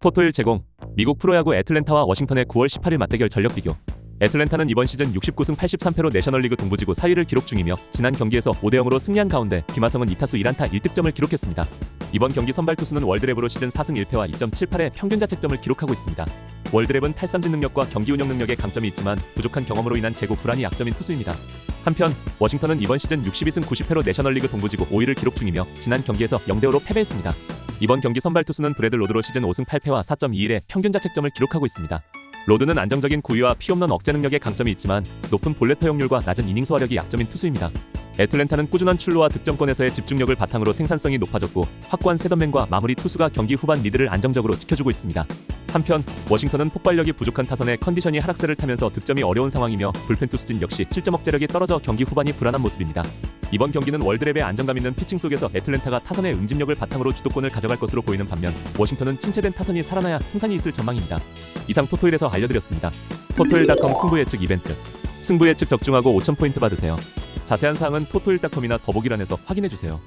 토토일 제공 미국 프로야구 애틀랜타와 워싱턴의 9월 18일 맞대결 전력 비교 애틀랜타는 이번 시즌 69승 83패로 내셔널리그 동부지구 4위를 기록 중이며 지난 경기에서 5대 0으로 승리한 가운데 김하성은 2타수 1안타 1득점을 기록했습니다. 이번 경기 선발 투수는 월드랩으로 시즌 4승 1패와 2.78의 평균 자책점을 기록하고 있습니다. 월드랩은 탈삼진 능력과 경기 운영 능력에 강점이 있지만 부족한 경험으로 인한 재고 불안이 약점인 투수입니다. 한편 워싱턴은 이번 시즌 62승 90패로 내셔널리그 동부지구 5위를 기록 중이며 지난 경기에서 0대 5로 패배했습니다. 이번 경기 선발 투수는 브래드 로드로 시즌 5승 8패와 4.21의 평균 자책점을 기록하고 있습니다. 로드는 안정적인 구위와 피홈런 억제 능력에 강점이 있지만 높은 볼넷 허용률과 낮은 이닝 소화력이 약점인 투수입니다. 애틀랜타는 꾸준한 출루와 득점권에서의 집중력을 바탕으로 생산성이 높아졌고 확고한 세던맨과 마무리 투수가 경기 후반 리드를 안정적으로 지켜주고 있습니다. 한편 워싱턴은 폭발력이 부족한 타선에 컨디션이 하락세를 타면서 득점이 어려운 상황이며 불펜 투수진 역시 실점 억제력이 떨어져 경기 후반이 불안한 모습입니다. 이번 경기는 월드랩의 안정감 있는 피칭 속에서 애틀랜타가 타선의 응집력을 바탕으로 주도권을 가져갈 것으로 보이는 반면 워싱턴은 침체된 타선이 살아나야 승산이 있을 전망입니다. 이상 토토일에서 알려드렸습니다. 토토일닷컴 승부 예측 이벤트 승부 예측 적중하고 5,000포인트 받으세요. 자세한 사항은 토토일닷컴이나 더보기란에서 확인해주세요.